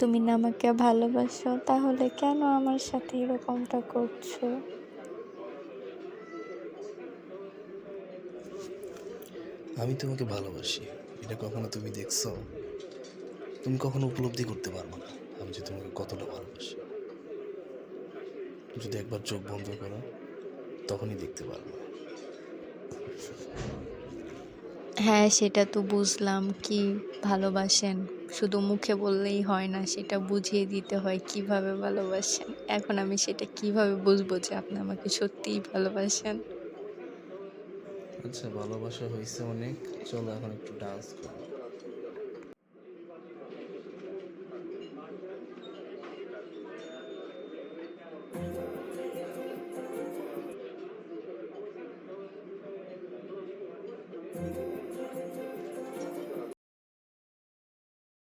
তুমি না আমাকে ভালোবাসো, তাহলে কেন আমার সাথে এরকমটা করছ? আমি তোমাকে ভালোবাসি, এটা কখনো তুমি দেখছ? তুমি কখনো উপলব্ধি করতে পারবে না, আমি যে তোমাকে কতটা ভালোবাসি। যদি একবার চোখ বন্ধ করো, তখনই দেখতে পারবে। হ্যাঁ সেটা তো বুঝলাম। কি ভালোবাসেন? শুধু মুখে বললেই হয় না সেটা বুঝিয়ে দিতে হয় কীভাবে ভালোবাসেন? এখন আমি সেটা কীভাবে বুঝব যে আপনি আমাকে সত্যিই ভালোবাসেন? আচ্ছা ভালোবাসা হয়েছে অনেক। চলো এখন একটু ডান্স করি।